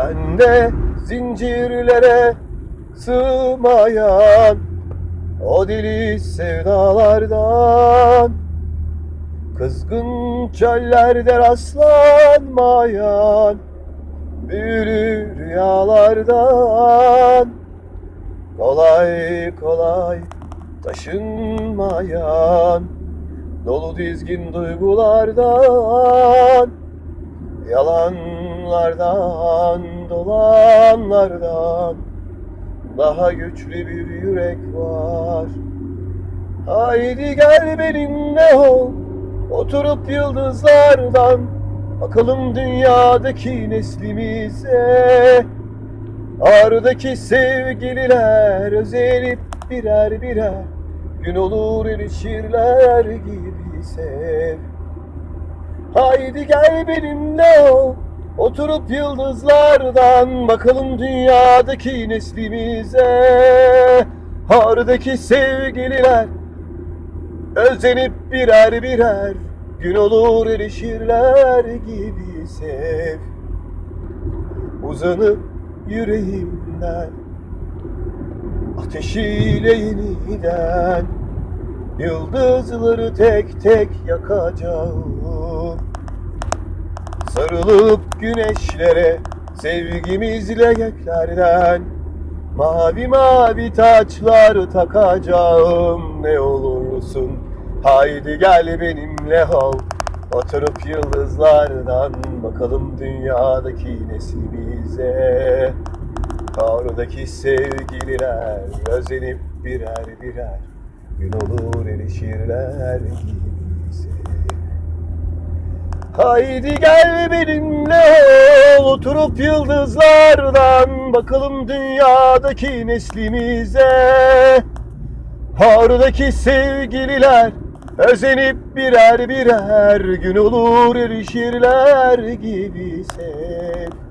Ben de zincirlere sığmayan O deli sevdalardan Kızgın çöllerde rastlanmayan Büyülü rüyalardan Kolay kolay taşınmayan Dolu dizgin duygulardan Yalanlardan, dolanlardan Daha güçlü bir yürek var. Haydi gel benimle ol Oturup yıldızlardan Bakalım dünyadaki neslimize. Ardaki sevgililer özenip birer birer Gün olur erişirler gibi sev Haydi gel benimle ol Oturup yıldızlardan Bakalım dünyadaki neslimize. Ardaki sevgililer Özenip birer birer Gün olur erişirler gibi sev. Uzanıp yüreğimden Ateşiyle yeniden Yıldızları tek tek yakacağım Sarılıp güneşlere Sevgimizle göklerden. Mavi mavi taçlar takacağım ne olursun Haydi gel benimle ol Oturup yıldızlardan bakalım dünyadaki neslimize Oradaki sevgililer özenip birer birer Gün olur erişirler sev Haydi gel benimle oturup yıldızlardan bakalım dünyadaki neslimize. Oradaki sevgililer özenip birer birer gün olur erişirler gibi sev.